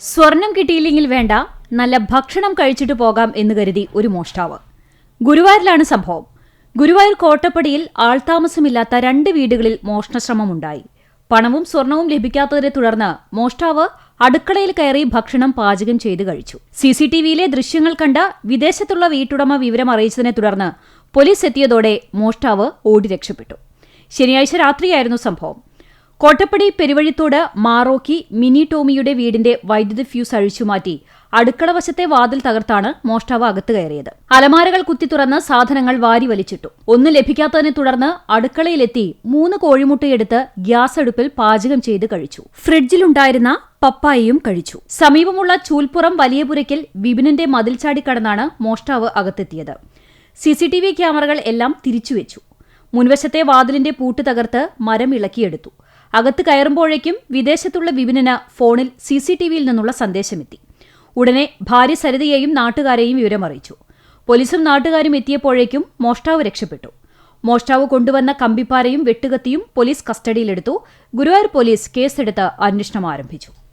സ്വർണം കിട്ടിയില്ലെങ്കിൽ വേണ്ട നല്ല ഭക്ഷണം കഴിച്ചിട്ട് പോകാം എന്ന് കരുതി ഒരു മോഷ്ടാവ്. ഗുരുവായൂരിലാണ് സംഭവം. ഗുരുവായൂർ കോട്ടപ്പടിയിൽ ആൾതാമസമില്ലാത്ത രണ്ട് വീടുകളിൽ മോഷണശ്രമമുണ്ടായി. പണവും സ്വർണവും ലഭിക്കാത്തതിനെ തുടർന്ന് മോഷ്ടാവ് അടുക്കളയിൽ കയറി ഭക്ഷണം പാചകം ചെയ്ത് കഴിച്ചു. സി സി ടി വിയിലെ ദൃശ്യങ്ങൾ കണ്ട വിദേശത്തുള്ള വീട്ടുടമ വിവരം അറിയിച്ചതിനെ തുടർന്ന് പോലീസ് എത്തിയതോടെ മോഷ്ടാവ് ഓടി രക്ഷപ്പെട്ടു. ശനിയാഴ്ച രാത്രിയായിരുന്നു സംഭവം. കോട്ടപ്പടി പെരുവഴിത്തോട് മാറോക്കി മിനി ടോമിയുടെ വീടിന്റെ വൈദ്യുതി ഫ്യൂസ് അഴിച്ചുമാറ്റി അടുക്കള വശത്തെ വാതിൽ തകർത്താണ് മോഷ്ടാവ് അകത്ത് കയറിയത്. അലമാരകൾ കുത്തി തുറന്ന് സാധനങ്ങൾ വാരി വലിച്ചിട്ടു. ഒന്ന് ലഭിക്കാത്തതിനെ തുടർന്ന് അടുക്കളയിലെത്തി മൂന്ന് കോഴിമുട്ടയെടുത്ത് ഗ്യാസ് അടുപ്പിൽ പാചകം ചെയ്ത് കഴിച്ചു. ഫ്രിഡ്ജിലുണ്ടായിരുന്ന പപ്പായയും കഴിച്ചു. സമീപമുള്ള ചൂൽപ്പുറം വലിയപുരയ്ക്കൽ വിപിനന്റെ മതിൽ ചാടിക്കടന്നാണ് മോഷ്ടാവ് അകത്തെത്തിയത്. സിസിടിവി ക്യാമറകൾ എല്ലാം തിരിച്ചുവെച്ചു മുൻവശത്തെ വാതിലിന്റെ പൂട്ട് തകർത്ത് മരം ഇളക്കിയെടുത്തു. അകത്ത് കയറുമ്പോഴേക്കും വിദേശത്തുള്ള വിപിനന് ഫോണിൽ സി സി ടി വിയിൽ നിന്നുള്ള സന്ദേശമെത്തി. ഉടനെ ഭാര്യ സരിതയെയും നാട്ടുകാരെയും വിവരമറിയിച്ചു. പോലീസും നാട്ടുകാരും എത്തിയപ്പോഴേക്കും മോഷ്ടാവ് രക്ഷപ്പെട്ടു. മോഷ്ടാവ് കൊണ്ടുവന്ന കമ്പിപ്പാരയും വെട്ടുകത്തിയും പോലീസ് കസ്റ്റഡിയിലെടുത്തു. ഗുരുവായൂർ പോലീസ് കേസെടുത്ത് അന്വേഷണം ആരംഭിച്ചു.